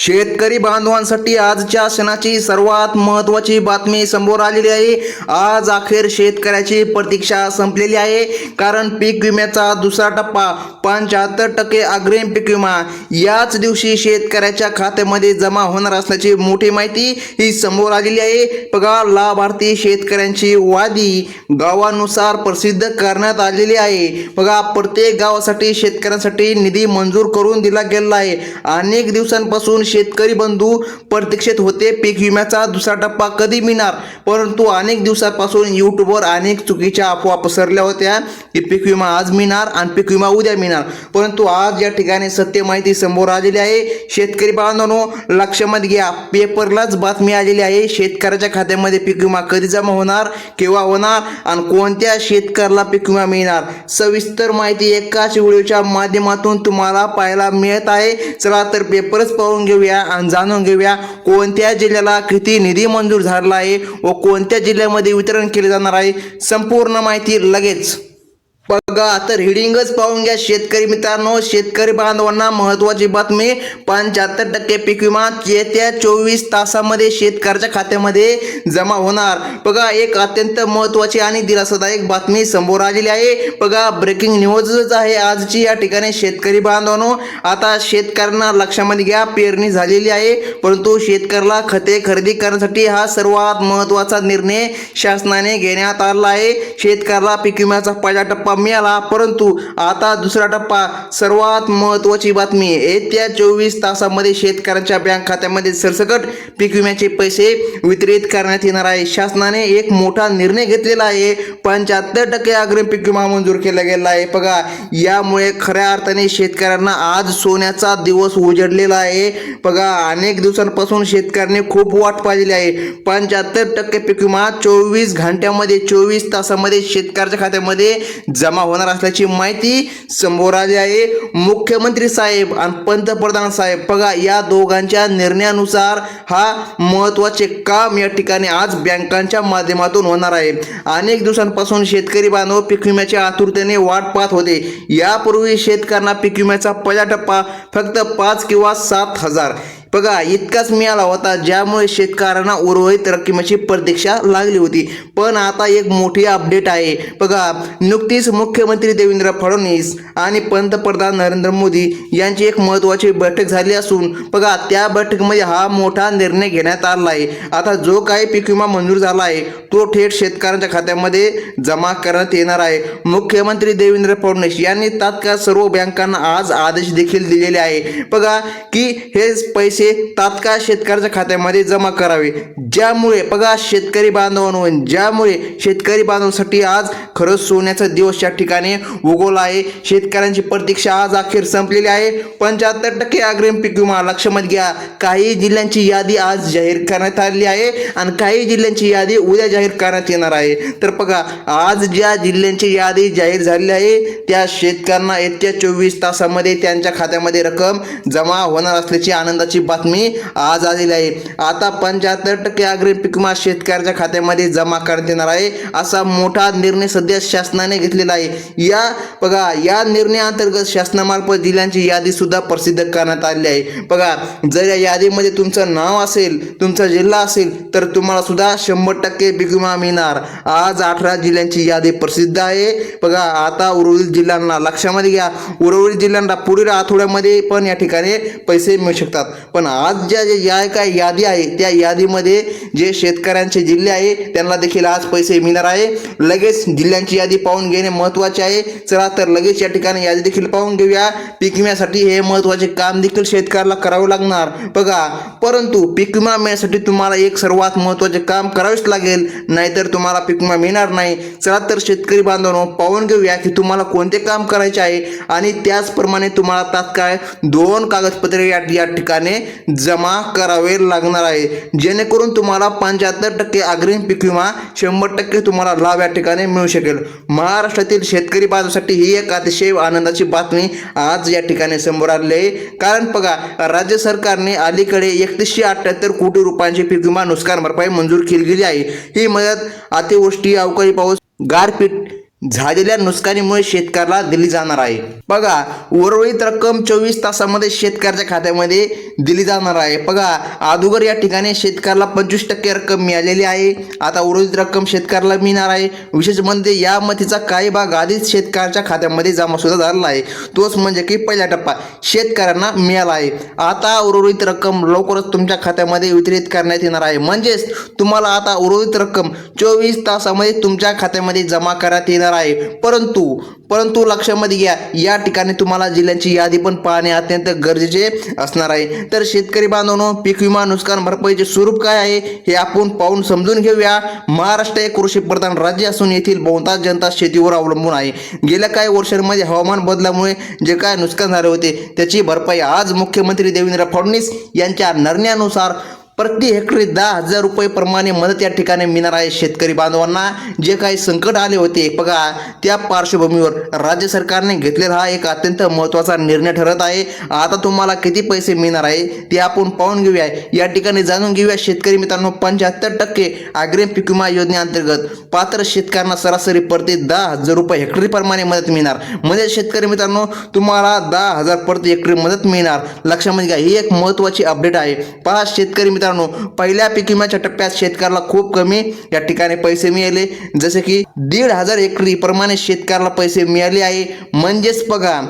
शेतकरी बांधवांसाठी आजच्या क्षणाची सर्वात महत्त्वाची बातमी समोर आलेली आहे. आज अखेर शेतकऱ्याची प्रतीक्षा संपलेली आहे. कारण पीक विम्याचा दुसरा टप्पा पंच्याहत्तर टक्के अग्रिम पीक विमा याच दिवशी शेतकऱ्याच्या खात्यामध्ये जमा होणार असल्याची मोठी माहिती ही समोर आलेली आहे. बघा लाभार्थी शेतकऱ्यांची वादी गावानुसार प्रसिद्ध करण्यात आलेली आहे. बघा प्रत्येक गावासाठी शेतकऱ्यांसाठी निधी मंजूर करून दिला गेलेला आहे. अनेक दिवसांपासून शेतकरी बंधू प्रतीक्षेत होते. पीक विम्याचा दुसरा टप्पा कधी मिळणार? परंतु अनेक दिवसापासून यूट्यूबवर अनेक चुकीच्या अफवा पसरल्या होत्या की पीक विमा आज मिळणार आणि पीक विमा उद्या मिळणार. परंतु आज या ठिकाणी सत्य माहिती समोर आलेली आहे. शेतकरी बांधवांनो लक्षामध्ये घ्या. पेपरलाच बातमी आलेली आहे. शेतकऱ्याच्या खात्यामध्ये पीक विमा कधी जमा होणार केव्हा होणार आणि कोणत्या शेतकऱ्याला पीक विमा मिळणार? सविस्तर माहिती एकाच व्हिडिओच्या माध्यमातून तुम्हाला पाहायला मिळत आहे. चला तर पेपरच पाहून घेऊ घेऊया आणि जाणून घेऊया कोणत्या जिल्ह्याला किती निधी मंजूर झालेला आहे व कोणत्या जिल्ह्यामध्ये वितरण केले जाणार आहे. संपूर्ण माहिती लगेच. बघा तर हिडिंगच पाहून घ्या शेतकरी मित्रांनो. शेतकरी बांधवांना महत्वाची बातमी पंच्याहत्तर टक्के पीक विमा येत्या चोवीस तासामध्ये शेतकऱ्याच्या खात्यामध्ये जमा होणार. बघा एक अत्यंत महत्वाची आणि दिलासादायक बातमी समोर आलेली आहे. बघा ब्रेकिंग न्यूजच आहे आजची. या ठिकाणी शेतकरी बांधवांनो आता शेतकऱ्यांना लक्षामध्ये घ्या पेरणी झालेली आहे. परंतु शेतकऱ्याला खते खरेदी करण्यासाठी हा सर्वात महत्त्वाचा निर्णय शासनाने घेण्यात आला आहे. शेतकऱ्याला पीक विम्याचा पहिला टप्पा मिळाला परंतु आता दुसरा टप्पा सर्वात महत्वाची बातमी येत्या चोवीस तासामध्ये शेतकऱ्यांच्या बँक खात्यामध्ये सरसकट पीक विम्याचे पैसे वितरित करण्यात येणार आहे. शासनाने एक मोठा निर्णय घेतलेला आहे. पंच्याहत्तर टक्के अग्रिम पीक विमा मंजूर केला गेला आहे. बघा यामुळे खऱ्या अर्थाने शेतकऱ्यांना आज सोन्याचा दिवस उजडलेला आहे. बघा अनेक दिवसांपासून शेतकऱ्यांनी खूप वाट पाहिली आहे. पंच्याहत्तर टक्के पीक विमा चोवीस घंट्यामध्ये चोवीस तासामध्ये शेतकऱ्याच्या खात्यामध्ये जा जमा होणार असल्याची माहिती समोर आली आहे. मुख्यमंत्री साहेब आणि पंतप्रधान साहेब. बघा या दोघांच्या निर्णयानुसार हा महत्त्वाचे काम या ठिकाणी आज बँकांच्या माध्यमातून होणार आहे. अनेक दिवसांपासून शेतकरी बांधव पीक विम्याच्या आतुरतेने वाट पाहत होते. यापूर्वी शेतकऱ्यांना पीक विम्याचा पहिला टप्पा फक्त पाच किंवा सात हजार. बघा इतकाच मिळाला होता ज्यामुळे शेतकऱ्यांना उर्वरित रकमेची प्रतीक्षा लागली होती. पण आता एक मोठी अपडेट आहे. बघा नुकतीच मुख्यमंत्री देवेंद्र फडणवीस आणि पंतप्रधान नरेंद्र मोदी यांची एक महत्त्वाची बैठक झाली असून बघा त्या बैठकीमध्ये हा मोठा निर्णय घेण्यात आला आहे. आता जो काही पीक विमा मंजूर झाला आहे तो थेट शेतकऱ्यांच्या खात्यामध्ये जमा करण्यात येणार आहे. मुख्यमंत्री देवेंद्र फडणवीस यांनी तात्काळ सर्व बँकांना आज आदेश देखील दिलेले आहे. बघा की हे पैसे तात्काळ शेतकऱ्याच्या खात्यामध्ये जमा करावे. ज्यामुळे बघा शेतकरी बांधवांनो ज्यामुळे शेतकरी बांधवांसाठी आज खरंच सोन्याचा दिवस या ठिकाणी उगवला आहे. शेतकऱ्यांची प्रतीक्षा आज अखेर संपलेली आहे. पंच्याहत्तर टक्के अग्रिम पीक विमा लक्षात घ्या. काही जिल्ह्यांची यादी आज जाहीर करण्यात आलेली आहे आणि काही जिल्ह्यांची यादी उद्या जाहीर करण्यात येणार आहे. तर बघा आज ज्या जिल्ह्यांची यादी जाहीर झालेली आहे त्या शेतकऱ्यांना येत्या चोवीस तासामध्ये त्यांच्या खात्यामध्ये रक्कम जमा होणार असल्याची आनंदाची बातमी आज आलेली आहे. आता पंच्याहत्तर टक्के अग्रिम पीक विमा शेतकऱ्याच्या खात्यामध्ये जमा करण्यात येणार आहे असा मोठा निर्णय सध्या शासनाने घेतलेला आहे. या बघा या निर्णयाअंतर्गत शासनामार्फत जिल्ह्यांची यादी सुद्धा प्रसिद्ध करण्यात आलेली आहे. बघा जर या यादीमध्ये तुमचं नाव असेल तुमचा जिल्हा असेल तर तुम्हाला सुद्धा शंभर टक्के पीक विमा मिळणार. आज अठरा जिल्ह्यांची यादी प्रसिद्ध आहे. बघा आता उर्वरित जिल्ह्यांना लक्षामध्ये घ्या. उर्वरित जिल्ह्यांना पुढील आठवड्यामध्ये पण या ठिकाणी पैसे मिळू शकतात. पण आज ज्या ज्या या काय यादी आहे त्या यादीमध्ये जे शेतकऱ्यांचे जिल्हे आहे त्यांना देखील आज पैसे मिळणार आहे. लगेच जिल्ह्यांची यादी पाहून घेणे महत्त्वाचे आहे. चला तर लगेच या ठिकाणी यादी देखील पाहून घेऊया. पीक विम्यासाठी हे महत्त्वाचे काम देखील शेतकऱ्याला करावं लागणार. बघा परंतु पीक विमा मिळण्यासाठी तुम्हाला एक सर्वात महत्त्वाचे काम करावेच लागेल. नाहीतर तुम्हाला पीक विमा मिळणार नाही. चला तर शेतकरी बांधवांनो पाहून घेऊया की तुम्हाला कोणते काम करायचे आहे आणि त्याचप्रमाणे तुम्हाला तात्काळ दोन कागदपत्रे या ठिकाणी जमा करावे लागणार आहे. जेणेकरून तुम्हाला पंच्याहत्तर टक्के अग्रिम पीक विमा शंभर टक्के तुम्हाला लाभ या ठिकाणी मिळू शकेल. महाराष्ट्रातील शेतकरी बाजूसाठी ही एक अतिशय आनंदाची बातमी आज या ठिकाणी समोर आली आहे. कारण बघा राज्य सरकारने अलीकडे एकतीसशे अठ्ठ्याहत्तर कोटी रुपयांची पीक विमा नुकसान भरपाई मंजूर केली गेली आहे. ही मदत अतिवृष्टी अवकाळी पाऊस गारपीट झालेल्या नुकसानीमुळे शेतकऱ्याला दिली जाणार आहे. बघा उर्वरित रक्कम चोवीस तासामध्ये शेतकऱ्याच्या खात्यामध्ये दिली जाणार आहे. बघा अगोदर या ठिकाणी शेतकऱ्याला पंचवीस टक्के रक्कम मिळालेली आहे. आता उर्वरित रक्कम शेतकऱ्याला मिळणार आहे. विशेष म्हणजे या मतीचा काही भाग आधीच शेतकऱ्याच्या खात्यामध्ये जमा सुद्धा झालेला आहे. तोच म्हणजे की पहिला टप्पा शेतकऱ्यांना मिळाला आहे. आता उर्वरित रक्कम लवकरच तुमच्या खात्यामध्ये वितरित करण्यात येणार आहे. म्हणजेच तुम्हाला आता उर्वरित रक्कम चोवीस तासामध्ये तुमच्या खात्यामध्ये जमा करण्यात येणार आहे. परंतु परंतु लक्षामध्ये घ्या या ठिकाणी तुम्हाला जिल्ह्यांची यादी पण पाहणे अत्यंत गरजेचे असणार आहे. तर शेतकरी बांधवांनो पीक विमा नुकसान भरपाईचे स्वरूप काय आहे हे आपण पाहून समजून घेऊया. महाराष्ट्र हे कृषी प्रधान राज्य असून येथील बहुतांश जनता शेतीवर अवलंबून आहे. गेल्या काही वर्षांमध्ये हवामान बदलामुळे जे काय नुकसान झाले होते त्याची भरपाई आज मुख्यमंत्री देवेंद्र फडणवीस यांच्या निर्णयानुसार प्रति हेक्टरी दहा हजार रुपये प्रमाणे मदत या ठिकाणी मिळणार आहे शेतकरी बांधवांना. जे काही संकट आले होते बघा त्या पार्श्वभूमीवर राज्य सरकारने घेतलेला हा एक अत्यंत महत्त्वाचा निर्णय ठरत आहे. आता तुम्हाला किती पैसे मिळणार आहे ते आपण पाहून घेऊया. या ठिकाणी जाणून घेऊया शेतकरी मित्रांनो पंच्याहत्तर टक्के अग्रिम पीक विमा योजनेअंतर्गत पात्र शेतकऱ्यांना सरासरी प्रति दहा हजार रुपये हेक्टरीप्रमाणे मदत मिळणार. म्हणजे शेतकरी मित्रांनो तुम्हाला दहा हजार प्रति हेक्टरी मदत मिळणार. लक्षामध्ये घ्या ही एक महत्त्वाची अपडेट आहे. पहा शेतकरी मित्रांनो पहिल्या पीक विम्याच्या टप्प्यात शेतकऱ्याला खूप कमी या ठिकाणी पैसे मिळाले. जसे की दीड हजार एकरी प्रमाणे शेतकऱ्याला पैसे मिळाले आहे. म्हणजेच बघा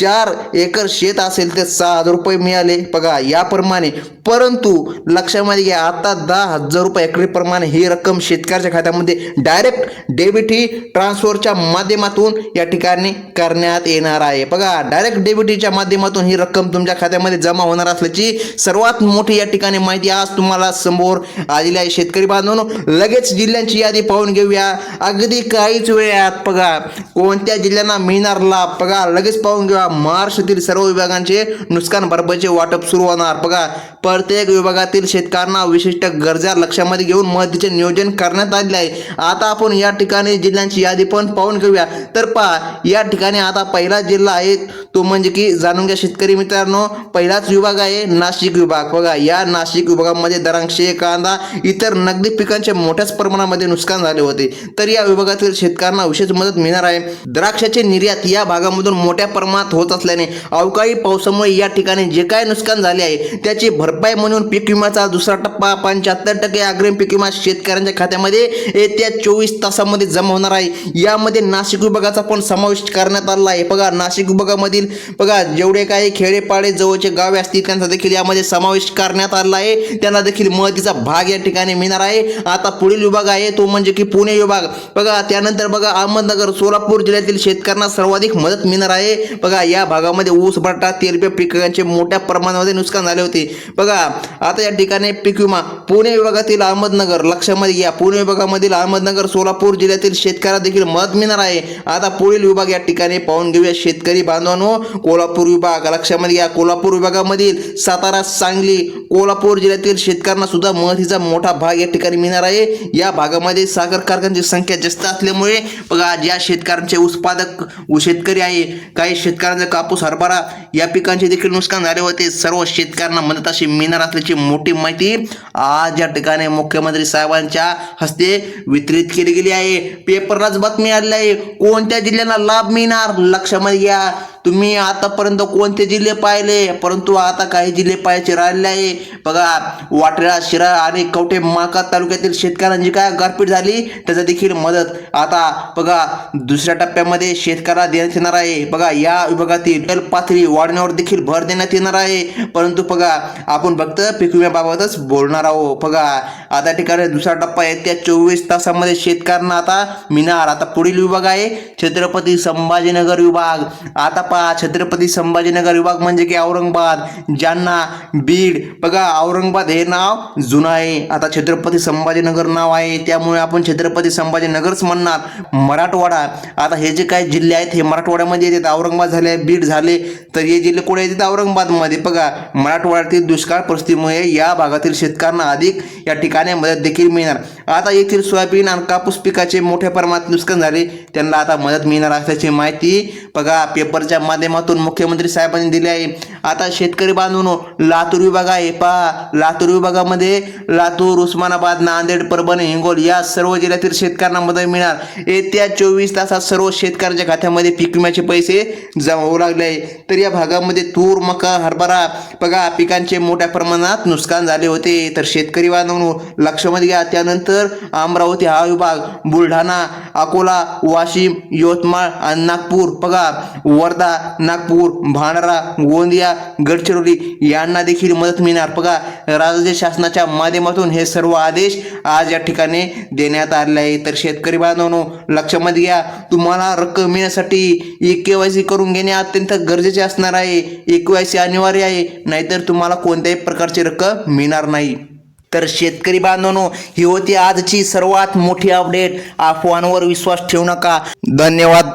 चार एकर शेत असेल ते सहा हजार रुपये मिळाले. बघा याप्रमाणे परंतु लक्षामध्ये घ्या आता दहा हजार रुपये एकरीप्रमाणे ही रक्कम शेतकऱ्याच्या खात्यामध्ये डायरेक्ट डेबिट ही ट्रान्सफरच्या माध्यमातून या ठिकाणी करण्यात येणार आहे. बघा डायरेक्ट डेबिटीच्या माध्यमातून ही रक्कम तुमच्या खात्यामध्ये जमा होणार असल्याची सर्वात मोठी या ठिकाणी माहिती आज तुम्हाला समोर आलेली आहे. शेतकरी बांधवांनो लगेच जिल्ह्यांची यादी पाहून घेऊया. अगदी काहीच वेळात बघा कोणत्या जिल्ह्यांना मिळणार लाभ? बघा लगेच पाहून घेऊया महाराष्ट्रातील सर्व विभागांचे नुकसान भरपाईचे वाटप सुरू होणार. बघा प्रत्येक विभागातील शेतकऱ्यांना विशिष्ट गरजा लक्षामध्ये घेऊन मदतीचे नियोजन करण्यात आले आहे. आता आपण या ठिकाणी जिल्ह्यांची यादी पण पाहून घेऊया. तर पहा या ठिकाणी आता पहिला जिल्हा आहे तो म्हणजे की जाणून घ्या शेतकरी मित्रांनो. पहिलाच विभाग आहे नाशिक विभाग. बघा या नाशिक विभागामध्ये दरांक्षे कांदा इतर नगदी पिकांचे मोठ्याच प्रमाणामध्ये नुकसान झाले होते. तर या विभागातील शेतकऱ्यांना विशेष मदत मिळणार आहे. द्राक्षाचे निर्यात या भागामधून मोठ्या प्रमाणात होत असल्याने अवकाळी पावसामुळे या ठिकाणी जे काय नुकसान झाले आहे त्याची भरपाई म्हणून पीक विम्याचा दुसरा टप्पा पंच्याहत्तर टक्के अग्रिम पीक विमा शेतकऱ्यांच्या खात्यामध्ये येत्या चोवीस तासामध्ये जमा होणार आहे. यामध्ये नाशिक विभागाचा पण समावेश करण्यात आला आहे. बघा नाशिक विभागामधील बघा जेवढे काही खेडेपाडे जवळचे गावे असतील त्यांचा देखील यामध्ये समावेश करण्यात आला आहे. त्यांना देखील मदतीचा भाग या ठिकाणी मिळणार आहे. आता पुढील विभाग आहे तो म्हणजे की पुणे विभाग. बघा त्यानंतर बघा अहमदनगर सोलापूर जिल्ह्यातील शेतकऱ्यांना सर्वाधिक मदत मिळणार आहे. बघा या भागामध्ये ऊस बटाटा तेलबिया पिकांचे मोठ्या प्रमाणामध्ये नुकसान झाले होते. बघा आता या ठिकाणी पीक विमा पुणे विभागातील अहमदनगर लक्षामध्ये घ्या. पुणे विभागामधील अहमदनगर सोलापूर जिल्ह्यातील शेतकऱ्याला देखील मदत मिळणार आहे. आता पुढील विभाग या ठिकाणी पाहून घेऊया शेतकरी बांधवांनो. कोल्हापूर विभाग लक्षामध्ये घ्या. कोल्हापूर विभागामधील सातारा सांगली कोल्हापूर जिल्ह्यातील शेतकऱ्यांना सुद्धा मदतीचा मोठा भाग या ठिकाणी मिळणार आहे. या भागामध्ये साखर कारखान्यांची संख्या जास्त असल्यामुळे बघा ज्या शेतकऱ्यांचे उत्पादक शेतकरी आहे काही शेतकरी शेतकऱ्यांचा कापूस हरभरा या पिकांचे देखील नुकसान झाले होते. सर्व शेतकऱ्यांना मदत अशी मिळणार असल्याची मोठी माहिती आज या ठिकाणी मुख्यमंत्री साहेबांच्या हस्ते वितरित केली गेली आहे. पेपरलाच बातमी आलेली आहे. कोणत्या जिल्ह्यांना लाभ मिळणार? लक्षामध्ये घ्या. तुम्ही आतापर्यंत कोणते जिल्हे पाहिले? परंतु आता काही जिल्हे पाहायचे राहिले आहे. बघा वाटेळा शिरा आणि कवठे माका तालुक्यातील शेतकऱ्यांची काय गारपीट झाली? त्याचा देखील मदत आता बघा दुसऱ्या टप्प्यामध्ये शेतकऱ्याला देण्यात येणार आहे. बघा या विभागातील जल पातळी वाढण्यावर देखील भर देण्यात येणार आहे. परंतु बघा आपण फक्त पीक विम्याबाबतच बोलणार आहोत. बघा आता ठिकाणी दुसरा टप्पा आहे. त्या चोवीस तासामध्ये शेतकऱ्यांना आता मिळणार आता पुढील विभाग आहे. छत्रपती संभाजीनगर विभाग. आता पहा छत्रपती संभाजीनगर विभाग म्हणजे की औरंगाबाद जालना बीड बघा औरंगाबाद हे नाव जुनं आहे. आता छत्रपती संभाजीनगर नाव आहे त्यामुळे आपण छत्रपती संभाजीनगरच म्हणणार. मराठवाडा आता हे जे काही जिल्हे आहेत हे मराठवाड्यामध्ये येतात. औरंगाबाद झाले बीड झाले तर हे जिल्हे कुठे येतात? औरंगाबादमध्ये. बघा मराठवाड्यातील दुष्काळ परिस्थितीमुळे या भागातील शेतकऱ्यांना अधिक या ठिकाणी मदत देखील मिळणार. आता येथील सोयाबीन आणि कापूस पिकाचे मोठ्या प्रमाणात नुकसान झाले. त्यांना आता मदत मिळणार असल्याची माहिती बघा पेपरच्या माध्यमातून मुख्यमंत्री साहेबांनी दिले आहे. आता शेतकरी बांधून लातूर विभाग आहे. पहा लातूर विभागामध्ये लातूर उस्मानाबाद नांदेड परभणी हिंगोल या सर्व जिल्ह्यातील शेतकऱ्यांना मदत मिळणार. येत्या चोवीस तासात सर्व शेतकऱ्यांच्या खात्यामध्ये पीक विम्याचे पैसे जमा होऊ लागले आहे. तर या भागामध्ये तूर मका हरभरा बघा पिकांचे मोठ्या प्रमाणात नुकसान झाले होते. तर शेतकरी बांधवांनो लक्षामध्ये घ्या त्यानंतर अमरावती हा विभाग बुलढाणा अकोला वाशिम यवतमाळ आणि नागपूर. बघा वर्धा नागपूर भांडारा गोंदिया गडचिरोली यांना देखील मदत मिळणार. बघा राज्य शासनाच्या माध्यमातून हे सर्व आदेश आज या ठिकाणी देण्यात आले आहे तर शेतकरी बांधवांनो लक्षामध्ये घ्या तुम्हाला रक्कम मिळण्यासाठी ई के वाय सी करून घेणे अत्यंत गरजेचे असणार आहे. ई के वाय सी अनिवार्य आहे. नाहीतर तुम्हाला कोणत्याही प्रकारची रक्कम मिळणार नाही. तर शेतकरी बांधवांनो ही होती आजची सर्वात मोठी अपडेट अफवांवर विश्वास ठेवू नका. धन्यवाद.